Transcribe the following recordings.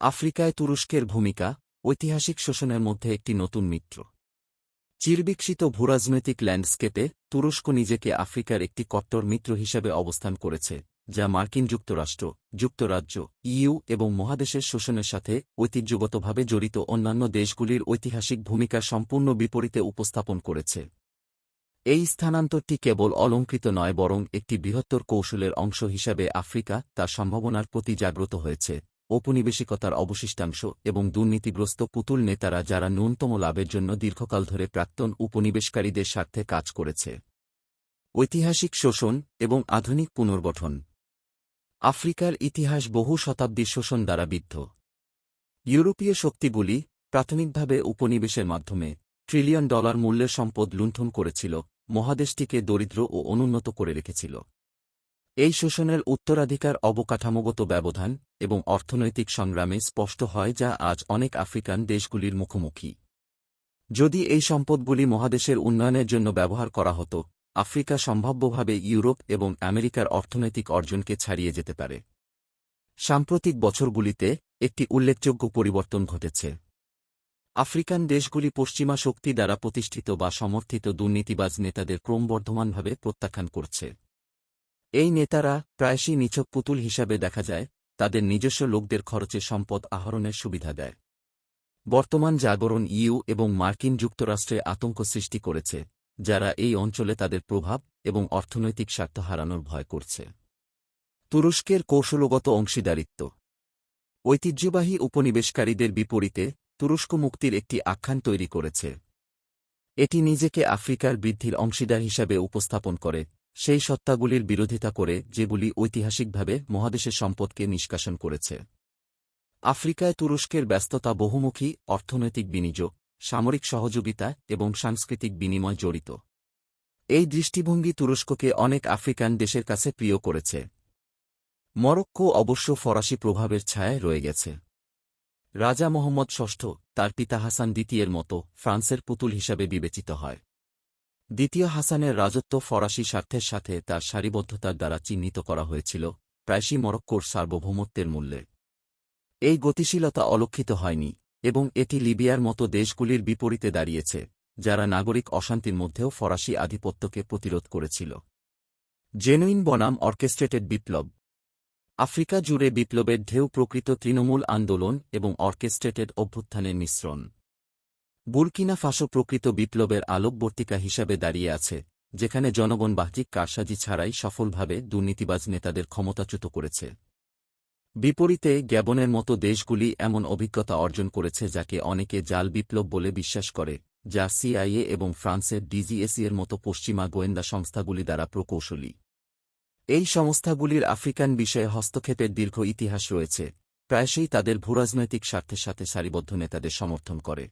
আফ্রিকায় তুরস্কের ভূমিকা, ঐতিহাসিক শোষণের মধ্যে একটি নতুন মিত্র। চিরবিকশিত ভূরাজনৈতিক ল্যান্ডস্কেপে তুরস্ক নিজেকে আফ্রিকার একটি কট্টর মিত্র হিসেবে অবস্থান করেছে, যা মার্কিন যুক্তরাষ্ট্র, যুক্তরাজ্য ইউ এবং মহাদেশের শোষণের সাথে ঐতিহ্যগতভাবে জড়িত অন্যান্য দেশগুলির ঐতিহাসিক ভূমিকা সম্পূর্ণ বিপরীতে উপস্থাপন করেছে। এই স্থানান্তরটি কেবল অলঙ্কৃত নয়, বরং একটি বৃহত্তর কৌশলের অংশ হিসাবে আফ্রিকা তার সম্ভাবনার প্রতি জাগ্রত হয়েছে। ঔপনিবেশিকতার অবশিষ্টাংশ এবং দুর্নীতিগ্রস্ত পুতুল নেতারা যারা ন্যূনতম লাভের জন্য দীর্ঘকাল ধরে প্রাক্তন উপনিবেশকারীদের স্বার্থে কাজ করেছে। ঐতিহাসিক শোষণ এবং আধুনিক পুনর্গঠন। আফ্রিকার ইতিহাস বহু শতাব্দীর শোষণ দ্বারা বিদ্ধ। ইউরোপীয় শক্তিগুলি প্রাথমিকভাবে উপনিবেশের মাধ্যমে ট্রিলিয়ন ডলার মূল্যের সম্পদ লুণ্ঠন করেছিল, মহাদেশটিকে দরিদ্র ও অনুন্নত করে রেখেছিল। এই শোষণের উত্তরাধিকার অবকাঠামোগত ব্যবধান এবং অর্থনৈতিক সংগ্রামে স্পষ্ট হয় যা আজ অনেক আফ্রিকান দেশগুলির মুখোমুখি। যদি এই সম্পদগুলি মহাদেশের উন্নয়নের জন্য ব্যবহার করা হতো, আফ্রিকা সম্ভাব্যভাবে ইউরোপ এবং আমেরিকার অর্থনৈতিক অর্জনকে ছাড়িয়ে যেতে পারে। সাম্প্রতিক বছরগুলিতে একটি উল্লেখযোগ্য পরিবর্তন ঘটেছে। আফ্রিকান দেশগুলি পশ্চিমা শক্তি দ্বারা প্রতিষ্ঠিত বা সমর্থিত দুর্নীতিবাজ নেতাদের ক্রমবর্ধমানভাবে প্রত্যাখ্যান করছে। এই নেতারা প্রায়শই নিছক পুতুল হিসাবে দেখা যায় তাদের নিজস্ব লোকদের খরচে সম্পদ আহরণের সুবিধা দেয়। বর্তমান জাগরণ ইউ এবং মার্কিন যুক্তরাষ্ট্রে আতঙ্ক সৃষ্টি করেছে, যারা এই অঞ্চলে তাদের প্রভাব এবং অর্থনৈতিক স্বার্থ হারানোর ভয় করছে। তুরস্কের কৌশলগত অংশীদারিত্ব। ঐতিহ্যবাহী উপনিবেশকারীদের বিপরীতে, তুরস্ক মুক্তির একটি আখ্যান তৈরি করেছে। এটি নিজেকে আফ্রিকার বৃদ্ধির অংশীদার হিসাবে উপস্থাপন করে সেই সত্তাগুলির বিরোধিতা করে যেগুলি ঐতিহাসিকভাবে মহাদেশের সম্পদকে নিষ্কাশন করেছে। আফ্রিকায় তুরস্কের ব্যস্ততা বহুমুখী, অর্থনৈতিক বিনিয়োগ, সামরিক সহযোগিতা এবং সাংস্কৃতিক বিনিময় জড়িত। এই দৃষ্টিভঙ্গি তুরস্ককে অনেক আফ্রিকান দেশের কাছে প্রিয় করেছে। মরক্কো অবশ্য ফরাসি প্রভাবের ছায়ায় রয়ে গেছে। রাজা মোহাম্মদ ষষ্ঠ তার পিতা হাসান দ্বিতীয়ের মতো ফ্রান্সের পুতুল হিসাবে বিবেচিত হয়। দ্বিতীয় হাসানের রাজত্ব ফরাসি স্বার্থের সাথে তার সারিবদ্ধতার দ্বারা চিহ্নিত করা হয়েছিল, প্রায়শই মরক্কোর সার্বভৌমত্বের মূল্যে। এই গতিশীলতা অলক্ষিত হয়নি, এবং এটি লিবিয়ার মতো দেশগুলির বিপরীতে দাঁড়িয়েছে, যারা নাগরিক অশান্তির মধ্যেও ফরাসি আধিপত্যকে প্রতিরোধ করেছিল। জেনুইন বনাম অর্কেস্ট্রেটেড বিপ্লব। আফ্রিকা জুড়ে বিপ্লবের ঢেউ প্রকৃত তৃণমূল আন্দোলন এবং অর্কেস্ট্রেটেড অভ্যুত্থানের মিশ্রণ। বুরকিনা ফাঁসো প্রকৃত বিপ্লবের আলোকবর্তিকা হিসাবে দাঁড়িয়ে আছে, যেখানে জনগণ বাহ্যিক কারসাজি ছাড়াই সফলভাবে দুর্নীতিবাজ নেতাদের ক্ষমতাচ্যুত করেছে। বিপরীতে, গ্যাবনের মতো দেশগুলি এমন অভিজ্ঞতা অর্জন করেছে যাকে অনেকে জাল বিপ্লব বলে বিশ্বাস করে, যা সিআইএ এবং ফ্রান্সের ডিজিএসি এর মতো পশ্চিমা গোয়েন্দা সংস্থাগুলি দ্বারা প্রকৌশলী। এই সংস্থাগুলির আফ্রিকান বিষয়ে হস্তক্ষেপের দীর্ঘ ইতিহাস রয়েছে, প্রায়শই তাদের ভূরাজনৈতিক স্বার্থের সাথে সারিবদ্ধ নেতাদের সমর্থন করে।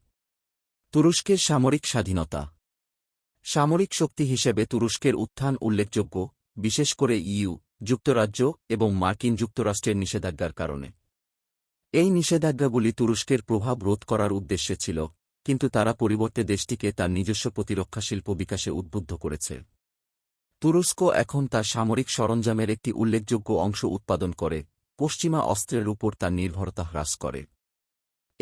তুরস্কের সামরিক স্বাধীনতা। সামরিক শক্তি হিসেবে তুরস্কের উত্থান উল্লেখযোগ্য, বিশেষ করে ইইউ যুক্তরাজ্য এবং মার্কিন যুক্তরাষ্ট্রের নিষেধাজ্ঞার কারণে। এই নিষেধাজ্ঞাগুলি তুরস্কের প্রভাব রোধ করার উদ্দেশ্যে ছিল, কিন্তু তারা পরিবর্তে দেশটিকে তার নিজস্ব প্রতিরক্ষা শিল্প বিকাশে উদ্বুদ্ধ করেছে। তুরস্ক এখন তার সামরিক সরঞ্জামের একটি উল্লেখযোগ্য অংশ উৎপাদন করে, পশ্চিমা অস্ত্রের উপর তার নির্ভরতা হ্রাস করে।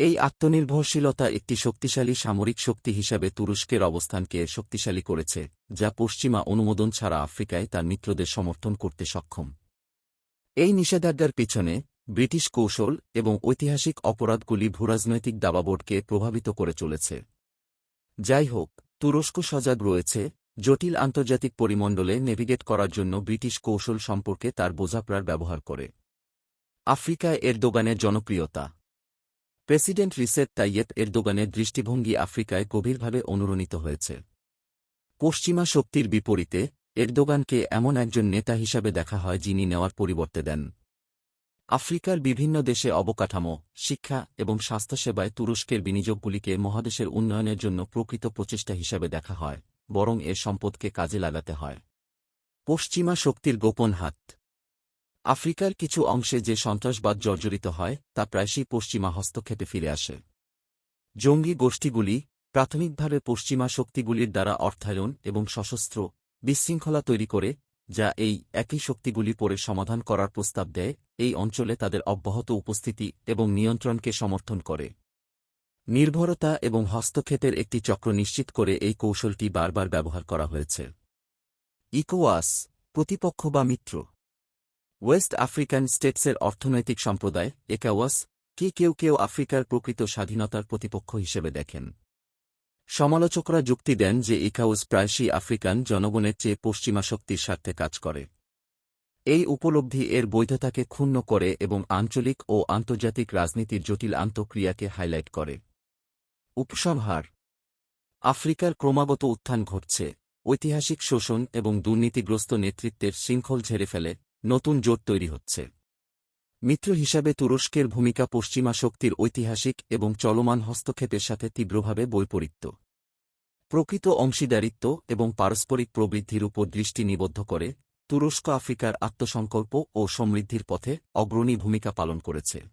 এই আত্মনির্ভরশীলতা একটি শক্তিশালী সামরিক শক্তি হিসাবে তুরস্কের অবস্থানকে শক্তিশালী করেছে, যা পশ্চিমা অনুমোদন ছাড়া আফ্রিকায় তার মিত্রদের সমর্থন করতে সক্ষম। এই নিষেধাজ্ঞার পিছনে ব্রিটিশ কৌশল এবং ঐতিহাসিক অপরাধগুলি ভূরাজনৈতিক দাবাবোর্ডকে প্রভাবিত করে চলেছে। যাই হোক, তুরস্ক সজাগ রয়েছে, জটিল আন্তর্জাতিক পরিমণ্ডলে নেভিগেট করার জন্য ব্রিটিশ কৌশল সম্পর্কে তার বোঝাপড়ার ব্যবহার করে। আফ্রিকায় এর এরদোগানের জনপ্রিয়তা প্রেসিডেন্ট রিসেট তাইয়েত এরদোগানের দৃষ্টিভঙ্গি আফ্রিকায় গভীরভাবে অনুরণিত হয়েছে। পশ্চিমা শক্তির বিপরীতে, এরদোগানকে এমন একজন নেতা হিসাবে দেখা হয় যিনি নেওয়ার পরিবর্তে দেন। আফ্রিকার বিভিন্ন দেশে অবকাঠামো, শিক্ষা এবং স্বাস্থ্যসেবায় তুরস্কের বিনিয়োগগুলিকে মহাদেশের উন্নয়নের জন্য প্রকৃত প্রচেষ্টা হিসাবে দেখা হয়, বরং এর সম্পদকে কাজে লাগাতে হয়। পশ্চিমা শক্তির গোপন হাত আফ্রিকার কিছু অংশে যে সন্ত্রাসবাদ জর্জরিত হয়, তা প্রায়শই পশ্চিমা হস্তক্ষেপে ফিরে আসে। জঙ্গি গোষ্ঠীগুলি প্রাথমিকভাবে পশ্চিমা শক্তিগুলির দ্বারা অর্থায়ন এবং সশস্ত্র বিশৃঙ্খলা তৈরি করে, যা এই একই শক্তিগুলি পরে সমাধান করার প্রস্তাব দেয়, এই অঞ্চলে তাদের অব্যাহত উপস্থিতি এবং নিয়ন্ত্রণকে সমর্থন করে। নির্ভরতা এবং হস্তক্ষেপের একটি চক্র নিশ্চিত করে এই কৌশলটি বারবার ব্যবহার করা হয়েছে। ইকোয়াস, প্রতিপক্ষ বা মিত্র। ওয়েস্ট আফ্রিকান স্টেটসের অর্থনৈতিক সম্প্রদায় একাওয়াস কে কেউ কেউ আফ্রিকার প্রকৃত স্বাধীনতার প্রতিপক্ষ হিসেবে দেখেন। সমালোচকরা যুক্তি দেন যে ইকাউস প্রায়শই আফ্রিকান জনগণের চেয়ে পশ্চিমা শক্তির স্বার্থে কাজ করে। এই উপলব্ধি এর বৈধতাকে ক্ষুণ্ণ করে এবং আঞ্চলিক ও আন্তর্জাতিক রাজনীতির জটিল আন্তঃক্রিয়াকে হাইলাইট করে। উপসংহার। আফ্রিকার ক্রমাগত উত্থান ঘটছে। ঐতিহাসিক শোষণ এবং দুর্নীতিগ্রস্ত নেতৃত্বের শৃঙ্খল ঝেড়ে ফেলে নতুন জোট তৈরি হচ্ছে। মিত্র হিসাবে তুরস্কের ভূমিকা পশ্চিমা শক্তির ঐতিহাসিক এবং চলমান হস্তক্ষেপের সাথে তীব্রভাবে বৈপরীত্য। প্রকৃত অংশীদারিত্ব এবং পারস্পরিক প্রবৃদ্ধির উপর দৃষ্টি নিবদ্ধ করে তুরস্ক আফ্রিকার আত্মসংকল্প ও সমৃদ্ধির পথে অগ্রণী ভূমিকা পালন করেছে।